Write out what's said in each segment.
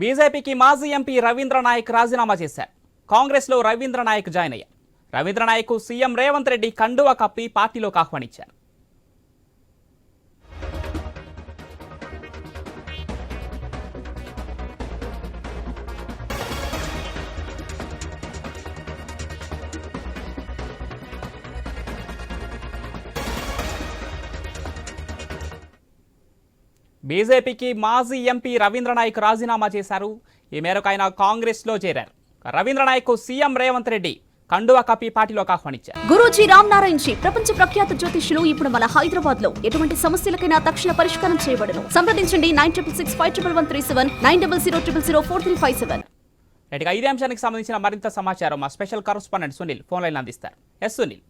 బీజేపీకి మాజీ ఎంపీ రవీంద్ర నాయక్ రాజీనామా చేశారు. కాంగ్రెస్లో రవీంద్ర నాయక్ జాయిన్ అయ్యారు. రవీంద్ర నాయక్ సీఎం రేవంత్ రెడ్డి కండువా కప్పి పార్టీలోకి ఆహ్వానించారు. బీజేపీకి మాజీ ఎంపీ రవీంద్ర నాయక్ రాజీనామా చేశారు. ఈ మేరకు ఆయన కాంగ్రెస్లో చేరారు. రవీంద్ర నాయక్ సీఎం రేవంత్ రెడ్డి కండువా కప్పి పార్టీలోకి ఆహ్వానించారు. గురూజీ రామ్ నారాయణ్ జీ ప్రపంచ ప్రఖ్యాత జ్యోతిష్యులు ఇప్పుడు మన హైదరాబాద్లో ఎటువంటి సమస్యలకైనా తక్షణ పరిష్కారం చేయబడను. సంప్రదించండి nine triple six five triple one three seven nine double zero triple zero four three five seven. ఇదే అంశానికి సంబంధించిన మరింత సమాచారం మా special correspondent Sunil phone line అందిస్తారు. ఎస్ సునీల్.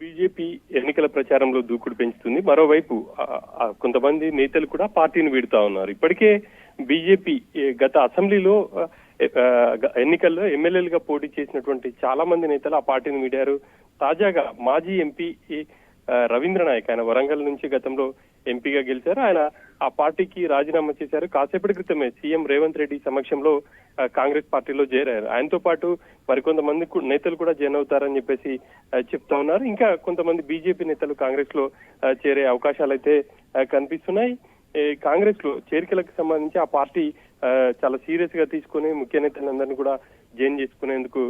బీజేపీ ఎన్నికల ప్రచారంలో దూకుడు పెంచుతుంది. మరోవైపు కొంతమంది నేతలు కూడా పార్టీని వీడుతా ఉన్నారు. ఇప్పటికే బీజేపీ గత అసెంబ్లీలో ఎన్నికల్లో ఎమ్మెల్యేలుగా పోటీ చేసినటువంటి చాలా మంది నేతలు ఆ పార్టీని వీడారు. తాజాగా మాజీ ఎంపీ రవీంద్రనాయక్ రవీంద్ర నాయక్. ఆయన వరంగల్ నుంచి గతంలో ఎంపీగా గెలిచారు. ఆయన ఆ పార్టీకి రాజీనామా చేశారు. కాసేపటి క్రితమే సీఎం రేవంత్ రెడ్డి సమక్షంలో కాంగ్రెస్ పార్టీలో చేరారు. ఆయనతో పాటు మరికొంతమంది నేతలు కూడా జాయిన్ అవుతారని చెప్పేసి చెప్తా ఉన్నారు. ఇంకా కొంతమంది బీజేపీ నేతలు కాంగ్రెస్లో చేరే అవకాశాలు అయితే కనిపిస్తున్నాయి. ఈ కాంగ్రెస్లో చేరికలకు సంబంధించి ఆ పార్టీ చాలా సీరియస్గా తీసుకుని ముఖ్య నేతలందరినీ కూడా జాయిన్ చేసుకునేందుకు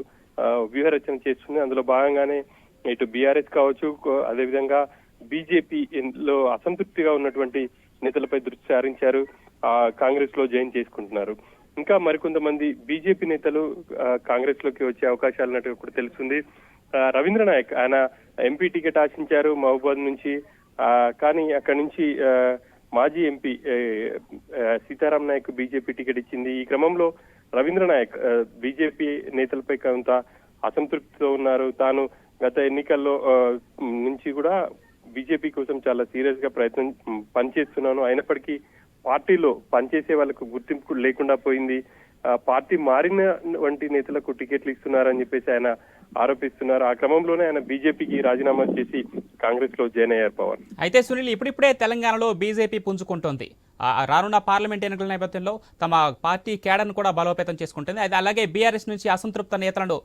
వ్యూహరచన చేస్తుంది. అందులో భాగంగానే ఇటు బీఆర్ఎస్ కావచ్చు అదేవిధంగా బీజేపీ లో అసంతృప్తిగా ఉన్నటువంటి నేతలపై దృష్టి సారించారు ఆ కాంగ్రెస్లో జాయిన్ చేసుకుంటున్నారు. ఇంకా మరికొంతమంది బీజేపీ నేతలు కాంగ్రెస్లోకి వచ్చే అవకాశాలు ఉన్నట్టు కూడా తెలుస్తుంది. ఆ, రవీంద్ర నాయక్ ఆయన ఎంపీ టికెట్ ఆశించారు మహబూబాద్ నుంచి. ఆ, కానీ అక్కడి నుంచి ఆ, మాజీ MP Sitaram Naik BJP ticket ఇచ్చింది. ఈ క్రమంలో రవీంద్ర నాయక్ బీజేపీ నేతలపై కొంత అసంతృప్తితో ఉన్నారు. తాను గత ఎన్నికల్లో నుంచి కూడా బీజేపీ కోసం చాలా సీరియస్గా ప్రయత్నం పనిచేస్తున్నాను. అయినప్పటికీ పార్టీలో పనిచేసే వాళ్ళకు గుర్తింపు లేకుండా పోయింది. ఆ, పార్టీ మారిన వంటి నేతలకు టికెట్లు ఇస్తున్నారని చెప్పేసి ఆయన ఆరోపిస్తున్నారు. ఆ క్రమంలోనే ఆయన బీజేపీకి రాజీనామా చేసి కాంగ్రెస్లో జాయిన్ అయ్యారు పవన్. అయితే సునీల్ ఇప్పుడిప్పుడే తెలంగాణలో బీజేపీ పుంజుకుంటోంది. రానున్న పార్లమెంట్ ఎన్నికల నేపథ్యంలో తమ పార్టీ కేడర్ను కూడా బలోపేతం చేసుకుంటుంది. అది అలాగే బీఆర్ఎస్ నుంచి అసంతృప్త నేతలను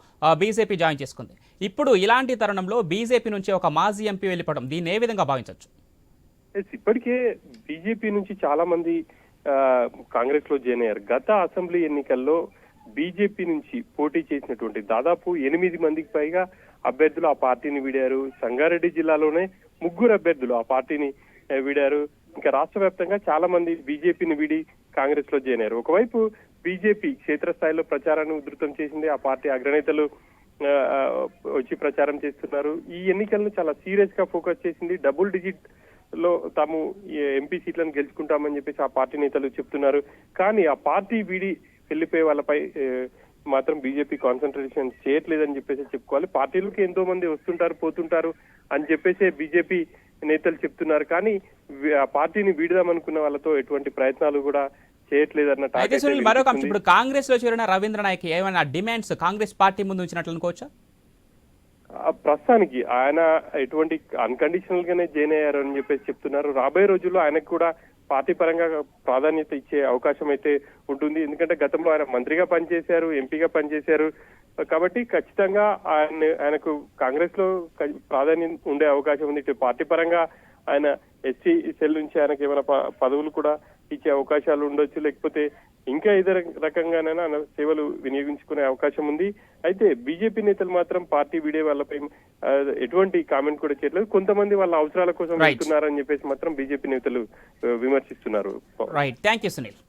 బీజేపీ జాయిన్ చేసుకుంది. ఇప్పుడు ఇలాంటి తరుణంలో బీజేపీ నుంచి ఒక మాజీ ఎంపీ వెళ్ళిపోవడం దీన్ని ఏ విధంగా భావించవచ్చు? ఎస్, ఇప్పటికే బీజేపీ నుంచి చాలా మంది కాంగ్రెస్లో జాయిన్ అయ్యారు. గత అసెంబ్లీ ఎన్నికల్లో బీజేపీ నుంచి పోటీ చేసినటువంటి దాదాపు ఎనిమిది మందికి పైగా అభ్యర్థులు ఆ పార్టీని వీడారు. సంగారెడ్డి జిల్లాలోనే ముగ్గురు అభ్యర్థులు ఆ పార్టీని వీడారు. ఇంకా రాష్ట్ర వ్యాప్తంగా చాలా మంది బీజేపీని వీడి కాంగ్రెస్లో చేరారు ఒకవైపు బీజేపీ క్షేత్రస్థాయిలో ప్రచారాన్ని ఉధృతం చేసింది ఆ పార్టీ అగ్రనేతలు వచ్చి ప్రచారం చేస్తున్నారు. ఈ ఎన్నికలను చాలా సీరియస్గా ఫోకస్ చేసింది డబుల్ డిజిట్లో తాము ఈ ఎంపీ సీట్లను గెలుచుకుంటామని చెప్పేసి ఆ పార్టీ నేతలు చెప్తున్నారు. కానీ ఆ పార్టీ వీడి వెళ్ళిపోయే వాళ్ళపై మాత్రం బీజేపీ కాన్సన్ట్రేషన్ చేయట్లేదని చెప్పేసి చెప్పుకోవాలి. పార్టీలకు ఎంతో మంది వస్తుంటారు పోతుంటారు అని చెప్పేసి బీజేపీ నేతలు చెప్తున్నారు. కానీ ఆ పార్టీని వీడదామనుకున్న వాళ్ళతో ఎటువంటి ప్రయత్నాలు కూడా చేయట్లేదన్న అయితే సునీల్ మరొక అంశం. ఇప్పుడు కాంగ్రెస్లో చేరిన రవీంద్ర నాయక్ ఏమైనా డిమాండ్స్ కాంగ్రెస్ పార్టీ ముందు ఉంచినట్లు అనుకోవచ్చా? ప్రస్తుతానికి ఆయన ఎటువంటి అన్కండిషనల్ గానే జాయిన్ అయ్యారు అని చెప్పేసి చెప్తున్నారు. రాబోయే రోజుల్లో ఆయనకు కూడా పార్టీ పరంగా ప్రాధాన్యత ఇచ్చే అవకాశం అయితే ఉంటుంది. ఎందుకంటే గతంలో ఆయన మంత్రిగా పనిచేశారు ఎంపీగా పనిచేశారు. కాబట్టి ఖచ్చితంగా ఆయన ఆయనకు కాంగ్రెస్లో ప్రాధాన్యం ఉండే అవకాశం ఉంది. ఇటు పార్టీ పరంగా ఆయన ఎస్సీ సెల్ నుంచి ఆయనకి ఏమైనా పదవులు కూడా ఇచ్చే అవకాశాలు ఉండొచ్చు లేకపోతే ఇంకా ఇతర రకంగానైనా ఆయన సేవలు వినియోగించుకునే అవకాశం ఉంది. అయితే బీజేపీ నేతలు మాత్రం పార్టీ వీడే వాళ్ళపై ఎటువంటి కామెంట్ కూడా చేయట్లేదు. కొంతమంది వాళ్ళ అవసరాల కోసం. వెళ్తున్నారని చెప్పేసి మాత్రం బీజేపీ నేతలు విమర్శిస్తున్నారు. Right thank you Sunil